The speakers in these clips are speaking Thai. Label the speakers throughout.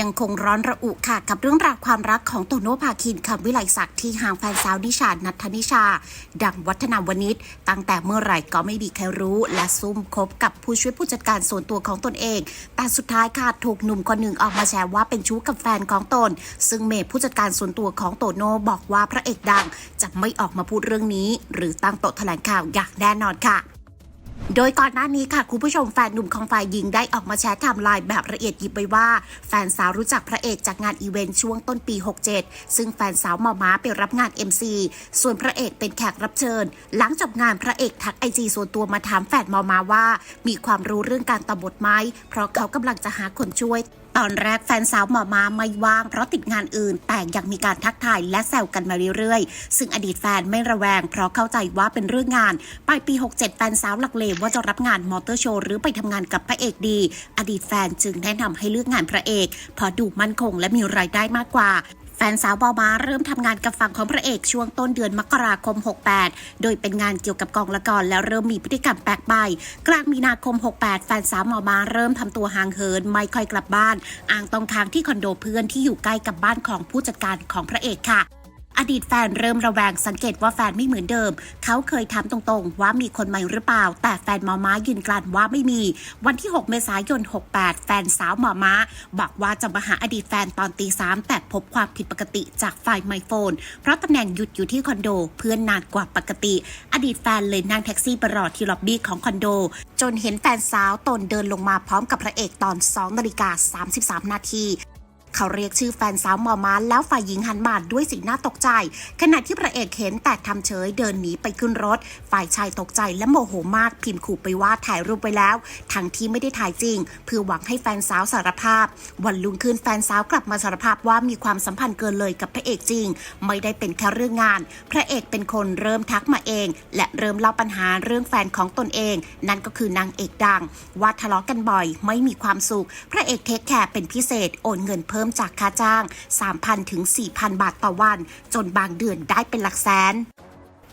Speaker 1: ยังคงร้อนระอุค่ะ กับเรื่องราวความรักของโตโน่ภาคินคำวิไลศักดิ์ที่ห่างแฟนสาวนิชา นัทธนิชา ดังวัฒนาวนิชตั้งแต่เมื่อไหร่ก็ไม่มีใครรู้ และซุ่มคบกับผู้ช่วยผู้จัดการส่วนตัวของตนเอง แต่สุดท้ายค่ะถูกหนุ่มคนหนึ่งออกมาแชร์ว่าเป็นชู้กับแฟนของตน ซึ่งเมย์ผู้จัดการส่วนตัวของโตโน่บอกว่าพระเอกดัง จะไม่ออกมาพูดเรื่องนี้ หรือตั้งโต๊ะแถลงข่าวอย่างแน่นอนค่ะ โดยก่อนหน้านี้ค่ะ คุณผู้ชมแฟนหนุ่มของฝ่ายหญิงได้ออกมาแชร์ไทม์ไลน์แบบละเอียดยิบไปว่า แฟนสาวรู้จักพระเอกจากงานอีเวนต์ช่วงต้นปี 67 ซึ่งแฟนสาวหมอม้าไปรับงาน MC ส่วนพระเอกเป็นแขกรับเชิญ หลังจบงานพระเอกทักไอจีส่วนตัวมาถามแฟนหมอม้าว่า มีความรู้เรื่องการตบทไหมเพราะเขากำลังจะหาคนช่วย ตอนแรกแฟนสาวหมอมาไม่ว่างเพราะติดงานอื่น แต่ยังมีการทักทายและแซวกันมาเรื่อยๆ ซึ่งอดีตแฟนไม่ระแวง เพราะเข้าใจว่าเป็นเรื่องงานปลายปี 67 แฟนสาวหลักเลว่าจะรับงานมอเตอร์โชว์หรือไปทำงานกับพระเอกดี อดีตแฟนจึงแนะนำให้เลือกงานพระเอกเพราะดูมั่นคงและมีรายได้มากกว่า แฟนสาวบอมาเริ่มทำงานกับฝั่งของพระเอกช่วงต้นเดือนมกราคม 68 โดยเป็นงานเกี่ยวกับกองละครแล้วเริ่มมีพฤติกรรมแปลกไปกลางมีนาคม 68 แฟนสาวหมอมาเริ่มทำตัวห่างเหินไม่ค่อยกลับบ้าน อ้างต้องค้างที่คอนโดเพื่อนที่อยู่ใกล้กับบ้านของผู้จัดการของพระเอกค่ะ อดีตแฟนเริ่มระแวงสังเกตว่าแฟนไม่เหมือนเดิม เขาเคยถามตรงๆ ว่ามีคนใหม่หรือเปล่า แต่แฟนหมอม้ายืนกลันว่าไม่มี วันที่ 6 เมษายน 68 แฟนสาวหมอม้า บอกว่าจะมาหาอดีตแฟนตอนตีสามแต่พบความผิดปกติจากฝ่ายไมโฟน เพราะตำแหน่งหยุดอยู่ที่คอนโดเพื่อนนานกว่าปกติ อดีตแฟนเลยนั่งแท็กซี่ไปรอที่ล็อบบี้ของคอนโด จนเห็นแฟนสาวตนเดินลงมาพร้อมกับพระเอกตอน2นาฬิกา33 นาที เขาเรียกชื่อแฟนสาวหมอมาแล้วฝ่ายหญิงหันมาด้วยสีหน้าตกใจ ขณะที่พระเอกเห็นแต่ทำเฉยเดินหนีไปขึ้นรถ ฝ่ายชายตกใจและโมโหมากพิมพ์ขู่ไปว่าถ่ายรูปไปแล้ว ทั้งที่ไม่ได้ถ่ายจริง เพื่อหวังให้แฟนสาวสารภาพ วันรุ่งขึ้นแฟนสาวกลับมาสารภาพว่ามีความสัมพันธ์เกินเลยกับพระเอกจริง ไม่ได้เป็นแค่เรื่องงาน พระเอกเป็นคนเริ่มทักมาเอง และเริ่มเล่าปัญหาเรื่องแฟนของตนเอง นั่นก็คือนางเอกดัง ว่าทะเลาะกันบ่อย ไม่มีความสุข พระเอกเทคแคร์เป็นพิเศษโอนเงินเพิ่มจากค่าจ้าง 3,000 ถึง 4,000 บาทต่อวัน จนบางเดือนได้เป็นหลักแสน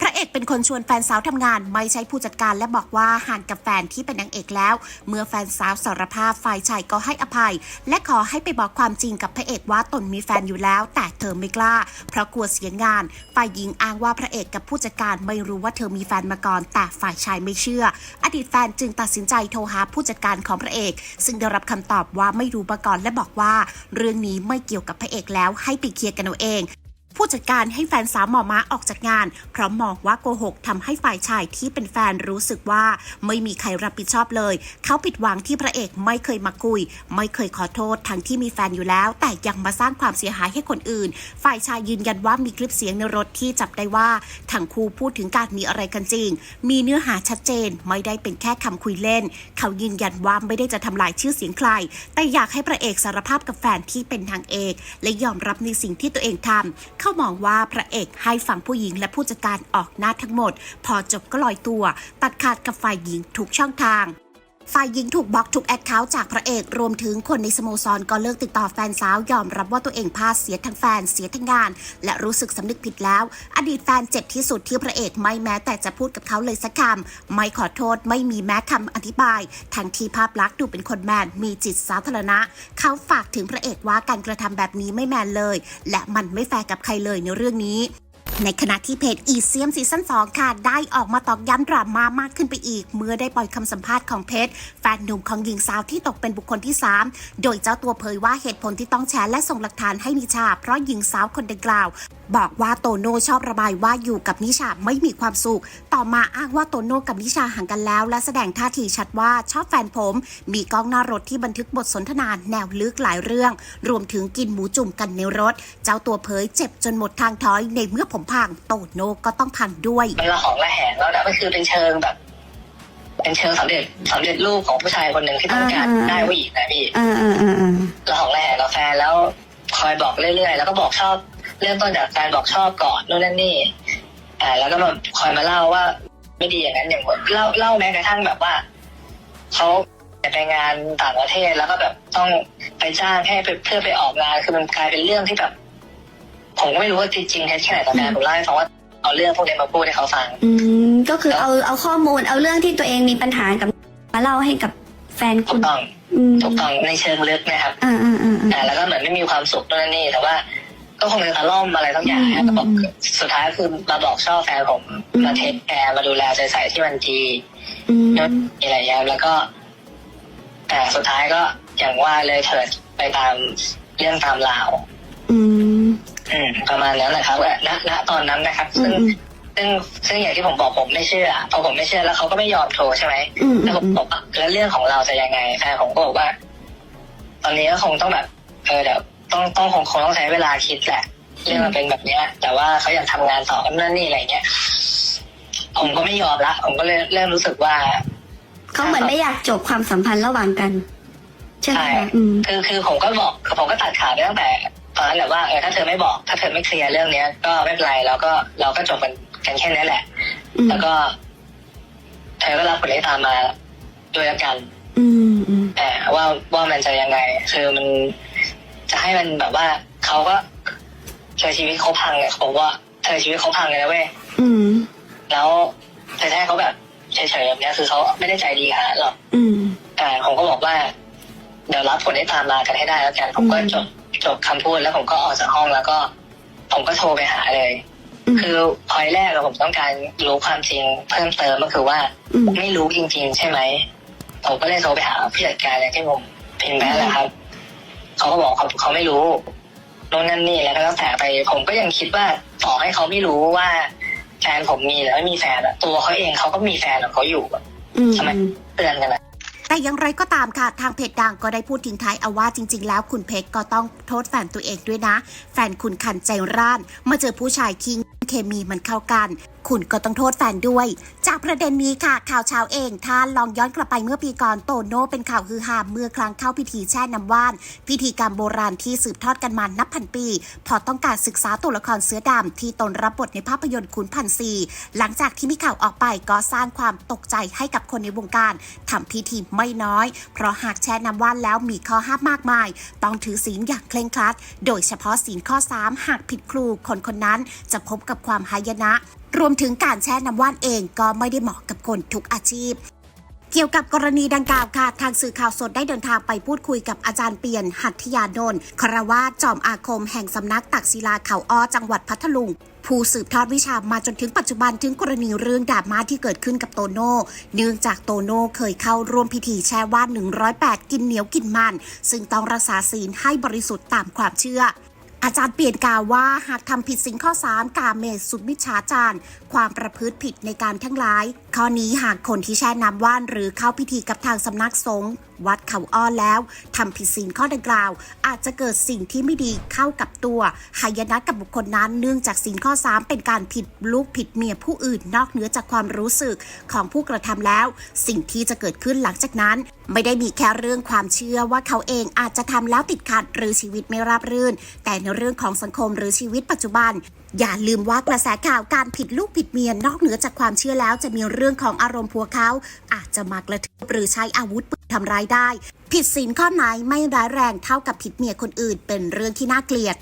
Speaker 1: พระเอกเป็นคนชวนแฟนสาวทำงานไม่ใช่ผู้จัดการและบอกว่าห่างกับแฟนที่เป็นนางเอกแล้ว เมื่อแฟนสาวสารภาพฝ่ายชายก็ให้อภัย และขอให้ไปบอกความจริงกับพระเอกว่าตนมีแฟนอยู่แล้ว แต่เธอไม่กล้า เพราะกลัวเสียงาน ฝ่ายหญิงอ้างว่าพระเอกกับผู้จัดการไม่รู้ว่าเธอมีแฟนมาก่อน แต่ฝ่ายชายไม่เชื่อ อดีตแฟนจึงตัดสินใจโทรหาผู้จัดการของพระเอก ซึ่งได้รับคำตอบว่าไม่รู้มาก่อนและบอกว่า เรื่องนี้ไม่เกี่ยวกับพระเอกแล้วให้ไปเคลียร์กันเอาเอง ผู้จัดการให้แฟนสาวหมอม้าออกจากงาน เพราะมองว่าโกหกทำให้ฝ่ายชายที่เป็นแฟนรู้สึกว่าไม่มีใครรับผิดชอบเลย เขาผิดหวังที่พระเอกไม่เคยมาคุย ไม่เคยขอโทษทั้งที่มีแฟนอยู่แล้ว แต่ยังมาสร้างความเสียหายให้คนอื่น ฝ่ายชายยืนยันว่ามีคลิปเสียงในรถที่จับได้ว่าทั้งคู่พูดถึงการมีอะไรกันจริง มีเนื้อหาชัดเจน ไม่ได้เป็นแค่คำคุยเล่น เขายืนยันว่าไม่ได้จะทำลายชื่อเสียงใคร แต่อยากให้พระเอกสารภาพกับแฟนที่เป็นทางเอก และยอมรับในสิ่งที่ตัวเองทำเขามองว่าพระเอกให้ฝั่งผู้หญิงและผู้จัดการออกหน้าทั้งหมด พอจบก็ลอยตัว ตัดขาดกับฝ่ายหญิงทุกช่องทาง ฝ่ายหญิงถูกบล็อกทุกแอคเคาท์จากพระเอก รวมถึงคนในสโมสรก็เลิกติดต่อแฟนสาวยอมรับว่าตัวเองพลาดเสียทั้งแฟนเสียทั้งงาน และรู้สึกสำนึกผิดแล้ว อดีตแฟนเจ็บที่สุดที่พระเอกไม่แม้แต่จะพูดกับเขาเลยสักคำไม่ขอโทษไม่มีแม้คำอธิบาย ทั้งที่ภาพลักษณ์ดูเป็นคนแมนมีจิตสาธารณะ เขาฝากถึงพระเอกว่าการกระทำแบบนี้ไม่แมนเลย และมันไม่แฟร์กับใครเลยในเรื่องนี้ ในขณะที่เพจอีเซียมซีซั่น2ค่ะ ได้ออกมาตอกย้ำดราม่ามากขึ้นไปอีก เมื่อได้ปล่อยคำสัมภาษณ์ของเพจแฟนหนุ่มของหญิงสาวที่ตกเป็นบุคคลที่ 3 โดยเจ้าตัวเผยว่าเหตุผลที่ต้องแชร์และส่งหลักฐานให้นิชา เพราะหญิงสาวคนดังกล่าว บอกว่าโตโน่ชอบระบายว่าอยู่กับนิชาไม่มีความสุข ต่อมาอ้างว่าโตโน่กับนิชาห่างกันแล้ว และแสดงท่าทีชัดว่าชอบแฟนผม มีกล้องหน้ารถที่บันทึกบทสนทนาแนวลึกหลายเรื่อง รวมถึงกินหมูจุ่มกันในรถ เจ้าตัวเผยเจ็บจนหมดทางถอยในเมื่อผมพังโตโน่ก็ต้องพังด้วย
Speaker 2: มันละหองละแหงแล้วนะมันคือเป็นเชิงแบบ เป็นเชิงสำเร็จสำเร็จรูปของผู้ชายคนหนึ่งที่ต้องการ
Speaker 3: อ่า
Speaker 2: ได้ผู้หญิงนะพี่
Speaker 3: อ่าอ่าอ่าอ่า
Speaker 2: ละหองละแหงกับแฟนแล้ว คอยบอกเรื่อยๆแล้วก็บอกชอบเริ่มต้นจากแฟนบอกชอบก่อนนู่นนั่นนี่อ่าแล้วก็มาคอยมาเล่าว่า ไม่ดีอย่างนั้นอย่างนี้เล่าเล่าแม้กระทั่งแบบว่าเขาไปงานต่างประเทศแล้วก็แบบต้องไปจ้างให้ไปเพื่อไปออกงานคือมันกลายเป็นเรื่องที่แบบ ผมก็ไม่รู้ว่าจริงๆแท้แค่ไหนตอนนั้นผมเล่าให้ฟังว่าเอาเรื่องพวกนี้มาพูดให้เขาฟัง
Speaker 3: อืมก็คือเอาเอาข้อมูลเอาเรื่องที่ตัวเองมีปัญหากับมาเล่าให้กับแฟน
Speaker 2: ถู
Speaker 3: คุ
Speaker 2: ก
Speaker 3: ณ
Speaker 2: ต้อง
Speaker 3: อืม
Speaker 2: ถูกต้องในเชิงลึกนะครับ
Speaker 3: อ่าอ่าอ่าอ่า
Speaker 2: อ่าแล้วก็เหมือนไม่มีความสุขนั่นนี่แต่ว่า ก็คงจะตะล่อมอะไรต้องอย่างนะแต่บอก
Speaker 3: อืม
Speaker 2: สุดท้ายคือมาบอกชอบแฟนผม
Speaker 3: อืม
Speaker 2: มาเทคแคร์มาดูแลใจใส่ที่มันดี
Speaker 3: อืม
Speaker 2: อะไรอย่างเงี้ยแล้วก็ แต่สุดท้ายก็อย่างว่าเลยเถิดไปตามเรื่องตามราว
Speaker 3: อืม
Speaker 2: อืมประมาณนั้นนะครับณณตอนนั้นนะครับ
Speaker 3: อื
Speaker 2: ซึ่ง
Speaker 3: ม
Speaker 2: ซึ่งซึ่งอย่างที่ผมบอกผมไม่เชื่อพอผมไม่เชื่อแล้วเขาก็ไม่ยอมโทรใช่ไหม
Speaker 3: อืม
Speaker 2: แล้วผมบอกว่าแล้วเรื่องของเราจะยังไงแฟนผมก็บอกว่า ตอนนี้ก็คงต้องแบบเออเดี๋ยวต้องต้องคงคงต้องใช้เวลาคิดแหละ เรื่องมันเป็นแบบเนี้ย แต่ว่าเขาอยากทำงานต่อกันนั่นนี่อะไรเงี้ยผมก็ไม่ยอมละผมก็เลยเริ่มรู้สึกว่า
Speaker 3: เขาเหมือนไม่อยากจบความสัมพันธ์ระหว่างกัน ใช่ไหม
Speaker 2: ใช่
Speaker 3: คะอืม
Speaker 2: คือคือผมก็บอกผมก็ตัดขาดไปตั้งแต่ ตอนนั้นแหละว่าเออถ้าเธอไม่บอก ถ้าเธอไม่เคลียร์เรื่องเนี้ย ก็ไม่เป็นไรเราก็เราก็จบกันกันแค่นี้แหละ
Speaker 3: อืม
Speaker 2: แล้วก็ เธอก็รับผลที่ตามมาด้วยละกัน
Speaker 3: อืมอืม
Speaker 2: แต่ว่าว่ามันจะยังไง คือมันจะให้มันแบบว่าเขาก็เธอชีวิตเขาพังเนี่ยผมว่าเธอชีวิตเขาพังเลยนะเว้ย
Speaker 3: อืม
Speaker 2: แล้วเธอจะให้เขาแบบเฉยๆแบบเนี้ยคือเขาไม่ได้ใจดีขนาดนั้นหรอก
Speaker 3: อืม
Speaker 2: แต่ผมก็บอกว่า เดี๋ยวรับผลที่ตามมากันให้ได้แล้วกันผมก็
Speaker 3: อืม
Speaker 2: จบ จบคำพูดแล้วผมก็ออกจากห้องแล้วก็ ผมก็โทรไปหาเลย
Speaker 3: อืม
Speaker 2: คือพอยแรกอะผมต้องการรู้ความจริงเพิ่มเติมก็คือว่า
Speaker 3: อืม
Speaker 2: ไม่รู้จริง ๆ ใช่ไหมผมก็เลยโทรไปหาผู้จัดการอย่างที่ผมพิมพ์ไปนั่นแหละครับเขาก็บอกเขาเขาไม่รู้โน่นนั่นนี่แล้วก็แล้วแต่ไป ผมก็ยังคิดว่าต่อให้เขาไม่รู้ว่าแฟนผมมีหรือไม่มีแฟนอะตัวเขาเองเขาก็มีแฟนของเขาอยู่อะ
Speaker 3: อืม
Speaker 2: ทำไมเตือนกันอะ
Speaker 1: แต่อย่างไรก็ตามค่ะ ทางเพจดังก็ได้พูดทิ้งท้ายเอาว่าจริง ๆ แล้วคุณเพชรก็ต้องโทษแฟนตัวเองด้วยนะ แฟนคุณคันใจร้าน มาเจอผู้ชายคิงเคมีมันเข้ากัน คุณก็ต้องโทษแฟนด้วย จากประเด็นนี้ค่ะ ข่าวเช้าเองถ้านลองย้อนกลับไปเมื่อปีก่อนโตโน่เป็นข่าวฮือฮาเมื่อครั้งเข้าพิธีแช่น้ำว่าน พิธีกรรมโบราณที่สืบทอดกันมานับพันปี พอต้องการศึกษาตัวละครเสือดำที่ตนรับบทในภาพยนตร์ขุนพันซีหลังจากที่มีข่าวออกไปก็สร้างความตกใจให้กับคนในวงการทำพิธีไม่น้อย เพราะหากแช่น้ำว่านแล้วมีข้อห้ามมากมาย ต้องถือศีลอย่างเคร่งครัด โดยเฉพาะศีลข้อ 3 หากผิดครูคนคนนั้นจะพบกับความหายนะ รวมถึงการแช่น้ำว่านเองก็ไม่ได้เหมาะกับคนทุกอาชีพเกี่ยวกับกรณีดังกล่าวค่ะ ทางสื่อข่าวสดได้เดินทางไปพูดคุยกับอาจารย์เปียน หัตถยานนท์คารวาจอมอาคม แห่งสำนักตักศิลาเขาอ้อจังหวัดพัทลุง ผู้สืบทอดวิชามาจนถึงปัจจุบันถึงกรณีเรื่องดราม่าที่เกิดขึ้นกับโตโน่เนื่องจากโตโน่เคยเข้าร่วมพิธีแช่ว่าน108 กินเหนียวกินมัน ซึ่งต้องรักษาศีลให้บริสุทธิ์ตามความเชื่อ อาจารย์เปลี่ยนกล่าวว่าหากทำผิดสิ่งข้อ 3 กาเมสุดมิชฌาจารความประพฤติผิดในการทั้งร้าย ข้อนี้หากคนที่แช่น้ำว่านหรือเข้าพิธีกับทางสำนักสงฆ์วัดเขาอ้อแล้วทำผิดศีลข้อดังกล่าว อาจจะเกิดสิ่งที่ไม่ดีเข้ากับตัวหายนะกับบุคคลนั้นเนื่องจากศีลข้อ 3 เป็นการผิดลูกผิดเมียผู้อื่นนอกเหนือจากความรู้สึกของผู้กระทำแล้ว สิ่งที่จะเกิดขึ้นหลังจากนั้น ไม่ได้มีแค่เรื่องความเชื่อว่าเขาเองอาจจะทำแล้วติดขัดหรือชีวิตไม่ราบรื่น แต่ในเรื่องของสังคมหรือชีวิตปัจจุบันอย่าลืมว่ากระแสข่าวการผิดลูกผิดเมียนอกเหนือจากความเชื่อแล้วจะมีเรื่องของอารมณ์พัวเขา อาจจะมากระทืบหรือใช้อาวุธ ทำร้ายได้ ผิดศีลข้อไหนไม่ร้ายแรงเท่ากับผิดเมียคนอื่น เป็นเรื่องที่น่าเกลียด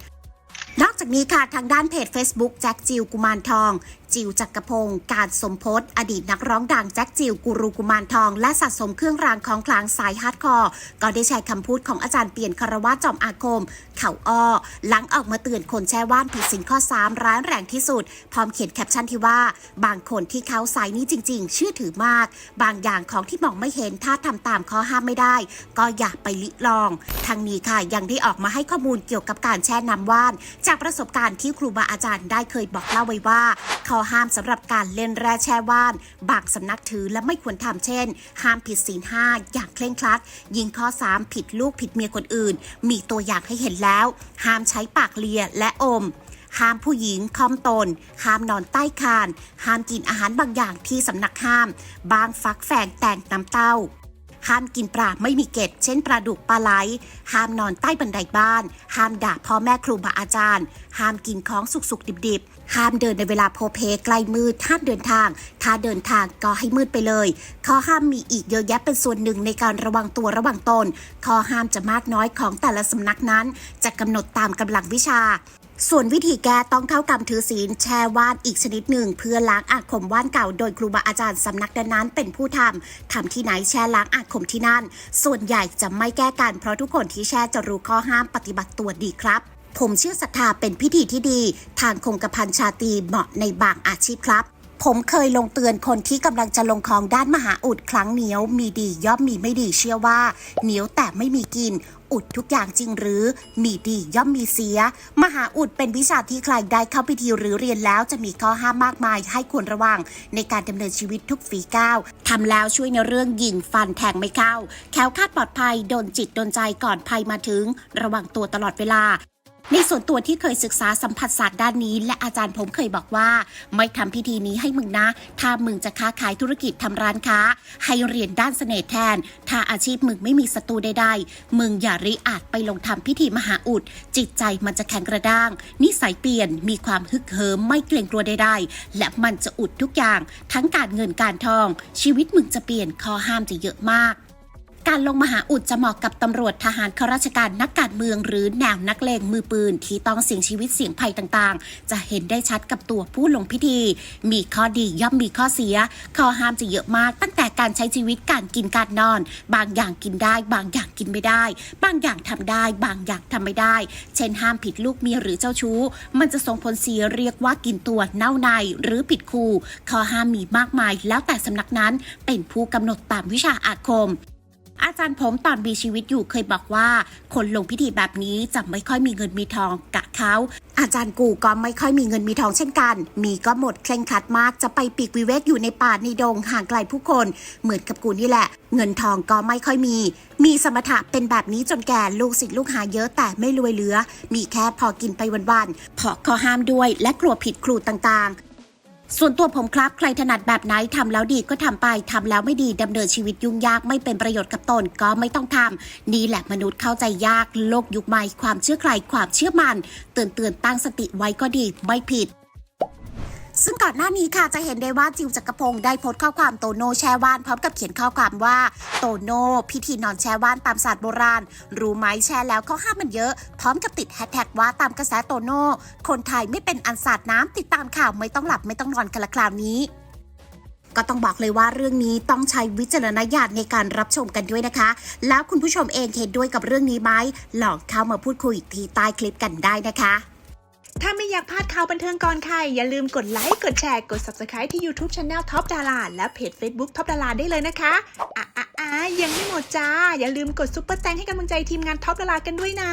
Speaker 1: นอกจากนี้ค่ะ ทางด้านเพจ Facebook แจ็คจิวกุมารทอง จิวจักรพงศ์การสมพศอดีตนักร้องดังแจ็คจิวกูรูกุมารทอง และสะสมเครื่องรางของขลังสายฮาร์ดคอร์ก็ได้ใช้คำพูดของอาจารย์เปลี่ยนคารวะจอมอาคม เข่าอ้อ หลังออกมาเตือนคนแช่ว่านผิดสินข้อ 3 ร้ายแรงที่สุด พร้อมเขียนแคปชั่นที่ว่า บางคนที่เขาสายนี้จริง ๆ เชื่อถือมาก บางอย่างของที่มองไม่เห็นถ้าทำตามข้อห้ามไม่ได้ ก็อย่าไปลิลอง ทางนี้ค่ะยังได้ออกมาให้ข้อมูลเกี่ยวกับการแช่น้ำว่าน จากประสบการณ์ที่ครูบาอาจารย์ได้เคยบอกเล่าไว้ว่าขอห้ามสำหรับการเล่นแร่แช่ว่าน บางสำนักถือและไม่ควรทำเช่น ห้ามผิดศีลห้าอย่างเคร่งครัด ยิงข้อ 3 ผิดลูกผิดเมียคนอื่น มีตัวอย่างให้เห็นแล้ว ห้ามใช้ปากเลียและอมห้ามผู้หญิงคอมตน ห้ามนอนใต้คาน ห้ามกินอาหารบางอย่างที่สำนักห้าม บางฟักแฝงแต่งน้ำเต้า ห้ามกินปลาไม่มีเกล็ดเช่นปลาดุกปลาไหล ห้ามนอนใต้บันไดบ้าน ห้ามด่าพ่อแม่ครูบาอาจารย์ ห้ามกินของสุกๆดิบๆ ห้ามเดินในเวลาโพเพใกล้มืดห้ามเดินทาง ถ้าเดินทางก็ให้มืดไปเลย ข้อห้ามมีอีกเยอะแยะเป็นส่วนหนึ่งในการระวังตัวระวังตน ข้อห้ามจะมากน้อยของแต่ละสำนักนั้น จะกำหนดตามกำลังวิชา ส่วนวิธีแก้ต้องเข้ากรรมถือศีลแช่ว่านอีกชนิดหนึ่ง เพื่อล้างอาคมว่านเก่า โดยครูบาอาจารย์สำนักนั้นเป็นผู้ทำทำที่ไหนแช่ล้างอาคมที่นั่น ส่วนใหญ่จะไม่แก้กันเพราะทุกคนที่แช่จะรู้ข้อห้ามปฏิบัติตัวดีครับผมเชื่อศรัทธาเป็นพิธีที่ดี ทางคงกระพันชาตีเหมาะในบางอาชีพครับ ผมเคยลงเตือนคนที่กำลังจะลงคลองด้านมหาอุดครั้งเหนียว มีดีย่อมมีไม่ดีเชื่อว่าเหนียวแต่ไม่มีกิน อุดทุกอย่างจริงหรือ มีดีย่อมมีเสีย มหาอุดเป็นวิชาที่ใครได้เข้าพิธีหรือเรียนแล้วจะมีข้อห้ามมากมายให้ควรระวัง ในการดำเนินชีวิตทุกฝีก้าวทำแล้วช่วยในเรื่องยิงฟันแทงไม่เข้าแคล้วคาดปลอดภัยโดนจิตโดนใจก่อนภัยมาถึง ระวังตัวตลอดเวลา ในส่วนตัวที่เคยศึกษาสัมผัสศาสตร์ด้านนี้ และอาจารย์ผมเคยบอกว่า ไม่ทำพิธีนี้ให้มึงนะ ถ้ามึงจะค้าขายธุรกิจทำร้านค้า ให้เรียนด้านเสน่ห์แทน ถ้าอาชีพมึงไม่มีศัตรูใดๆ มึงอย่าริอาจไปลงทำพิธีมหาอุด จิตใจมันจะแข็งกระด้าง นิสัยเปลี่ยนมีความฮึกเหิมไม่เกรงกลัวใดๆ และมันจะอุดทุกอย่าง ทั้งการเงินการทอง ชีวิตมึงจะเปลี่ยนข้อห้ามจะเยอะมาก การลงมหาอุดจะเหมาะกับตำรวจทหารข้าราชการนักการเมือง หรือแนวนักเลงมือปืนที่ต้องเสี่ยงชีวิตเสี่ยงภัยต่างๆ จะเห็นได้ชัดกับตัวผู้ลงพิธี มีข้อดีย่อมมีข้อเสีย ข้อห้ามจะเยอะมาก ตั้งแต่การใช้ชีวิตการกินการนอน บางอย่างกินได้ บางอย่างกินไม่ได้ บางอย่างทำได้ บางอย่างทำไม่ได้ เช่นห้ามผิดลูกเมียหรือเจ้าชู้ มันจะส่งผลเสียเรียกว่ากินตัวเน่าในหรือผิดครูข้อห้ามมีมากมาย แล้วแต่สำนักนั้นเป็นผู้กำหนดตามวิชาอาคม อาจารย์ผมตอนมีชีวิตอยู่เคยบอกว่า คนลงพิธีแบบนี้จะไม่ค่อยมีเงินมีทองกะเขาอาจารย์กูก็ไม่ค่อยมีเงินมีทองเช่นกัน มีก็หมดเคร่งครัดมากจะไปปีกวิเวกอยู่ในป่าในดงห่างไกลผู้คน เหมือนกับกูนี่แหละ เงินทองก็ไม่ค่อยมี มีสมถะเป็นแบบนี้จนแก่ลูกศิษย์ลูกหาเยอะแต่ไม่รวยเหลือ มีแค่พอกินไปวันๆพราะข้อห้ามด้วยและกลัวผิดครูต่างๆ ส่วนตัวผมครับใครถนัดแบบไหนทำแล้วดีก็ทำไปทำแล้วไม่ดีดำเนินชีวิตยุ่งยากไม่เป็นประโยชน์กับตนก็ไม่ต้องทำนี่แหละมนุษย์เข้าใจยากโลกยุคใหม่ความเชื่อใครความเชื่อมันเตือนเตือนตั้งสติไว้ก็ดีไม่ผิด ซึ่งก่อนหน้านี้ค่ะจะเห็นได้ว่าจิวจักรพงศ์ได้โพสต์ข้อความโตโน่แช่ว่านพร้อมกับเขียนข้อความว่าโตโน่พิธีนอนแช่ว่านตามศาสตร์โบราณ รู้ไหมแช่แล้วข้อห้ามมันเยอะ พร้อมกับติดแฮชแท็กว่าตามกระแสโตโน่คนไทยไม่เป็นอันสาดน้ำติดตามข่าวไม่ต้องหลับไม่ต้องนอนกันละคราวนี้ก็ต้องบอกเลยว่าเรื่องนี้ต้องใช้วิจารณญาณในการรับชมกันด้วยนะคะ แล้วคุณผู้ชมเองเห็นด้วยกับเรื่องนี้ไหมลองเข้ามาพูดคุยที่ใต้คลิปกันได้นะคะ
Speaker 4: ถ้าไม่อยากพลาดข่าวบันเทิงก่อนใคร อย่าลืมกดไลค์ กดแชร์ กด Subscribe ที่ YouTube Channel Top ดาราและเพจ Facebook Top ดาราได้เลยนะคะอะอะอะยังไม่หมดจ้า อย่าลืมกดซุปเปอร์แตงให้กำลังใจทีมงาน Top ดารากันด้วยนะ